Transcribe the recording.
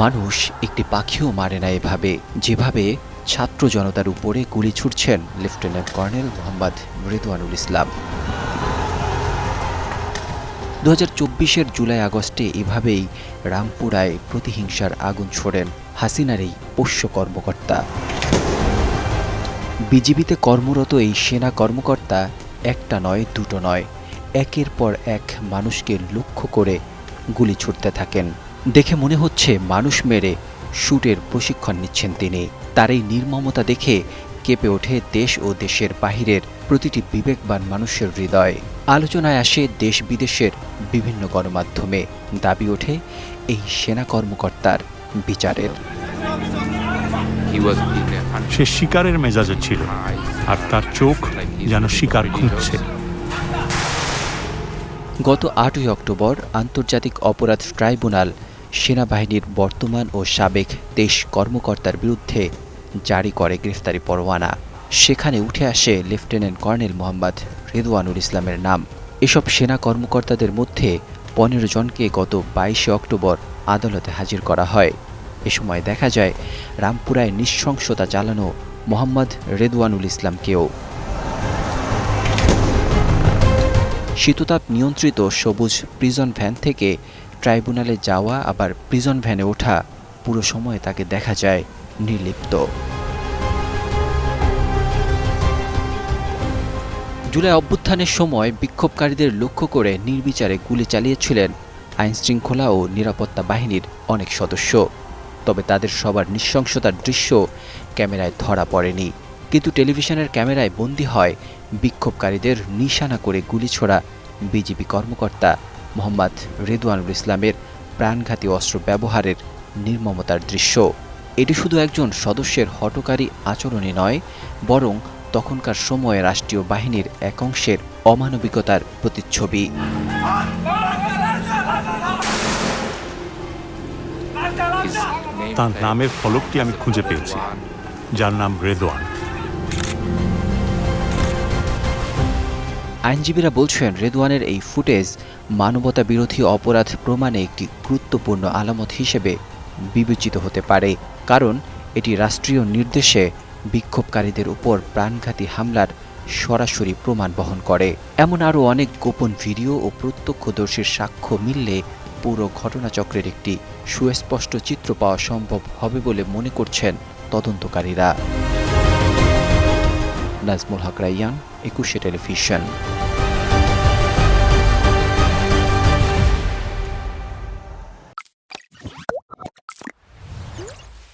মানুষ একটি পাখিও মারে না এভাবে, যেভাবে ছাত্র জনতার উপরে গুলি ছুটছেন লেফটেন্যান্ট কর্নেল মোহাম্মদ রেদওয়ানুল ইসলাম। দু হাজার চব্বিশের জুলাই আগস্টে এভাবেই রামপুরায় প্রতিহিংসার আগুন ছোড়েন হাসিনার এই পোষ্য কর্মকর্তা। বিজিবিতে কর্মরত এই সেনা কর্মকর্তা একটা নয়, দুটো নয়, একের পর এক মানুষকে লক্ষ্য করে গুলি ছুটতে থাকেন। দেখে মনে হচ্ছে মানুষ মেরে শুটের প্রশিক্ষণ নিচ্ছেন তিনি। তার এই নির্মমতা দেখে কেঁপে ওঠে দেশ ও দেশের বাহিরের প্রতিটি বিবেকবান মানুষের হৃদয়। আলোচনায় আসে দেশ বিদেশের বিভিন্ন গণমাধ্যমে। দাবি ওঠে এই সেনা কর্মকর্তার বিচারের। সে শিকারের মেজাজে ছিল. আর তার চোখ যেন শিকার খুঁজছে। গত আটই অক্টোবর আন্তর্জাতিক অপরাধ ট্রাইব্যুনাল সেনাবাহিনীর বর্তমান ও সাবেক তেইশ কর্মকর্তার বিরুদ্ধে জারি করে গ্রেফতারি পরোয়ানা। সেখানে উঠে আসে লেফটেন্যান্ট কর্নেল মোহাম্মদ রেদওয়ানুল ইসলামের নাম। এসব সেনা কর্মকর্তাদের মধ্যে পনেরো জনকে গত বাইশে অক্টোবর আদালতে হাজির করা হয়। এ সময় দেখা যায়, রামপুরায় নৃশংসতা চালানো মোহাম্মদ রেদওয়ানুল ইসলামকেও। শীততাপ নিয়ন্ত্রিত সবুজ প্রিজন ভ্যান থেকে ট্রাইব্যুনালে যাওয়া, আবার প্রিজন ভ্যানে ওঠা, পুরো সময় তাকে দেখা যায় নির্লিপ্ত। জুলাই অভ্যুত্থানের সময় বিক্ষোভকারীদের লক্ষ্য করে নির্বিচারে গুলি চালিয়েছিলেন আইনশৃঙ্খলা ও নিরাপত্তা বাহিনীর অনেক সদস্য। তবে তাদের সবার নৃশংসতার দৃশ্য ক্যামেরায় ধরা পড়েনি। কিন্তু টেলিভিশনের ক্যামেরায় বন্দী হয় বিক্ষোভকারীদের নিশানা করে গুলি ছোড়া বিজিবি কর্মকর্তা মোহাম্মদ রেদওয়ানুল ইসলামের প্রাণঘাতী অস্ত্র ব্যবহারের নির্মমতার দৃশ্য। এটি শুধু একজন সদস্যের হটকারী আচরণই নয়, বরং তখনকার সময়ে রাষ্ট্রীয় বাহিনীর এক অংশের অমানবিকতার প্রতিচ্ছবি। তার নামের ফলকটি আমি খুঁজে পেয়েছি। যার নাম রেদওয়ান। আইনজীবীরা বলছেন, রেদওয়ানের এই ফুটেজ মানবতা বিরোধী অপরাধ প্রমাণে একটি গুরুত্বপূর্ণ আলামত হিসেবে বিবেচিত হতে পারে। কারণ, এটি রাষ্ট্রীয় নির্দেশে বিক্ষোভকারীদের উপর প্রাণঘাতী হামলার সরাসরি প্রমাণ বহন করে। এমন আরও অনেক গোপন ভিডিও ও প্রত্যক্ষদর্শীর সাক্ষ্য মিললে পুরো ঘটনাচক্রের একটি সুস্পষ্ট চিত্র পাওয়া সম্ভব হবে বলে মনে করছেন তদন্তকারীরা। নাজমুল হক রাইয়ান একুশে টেলিভিশন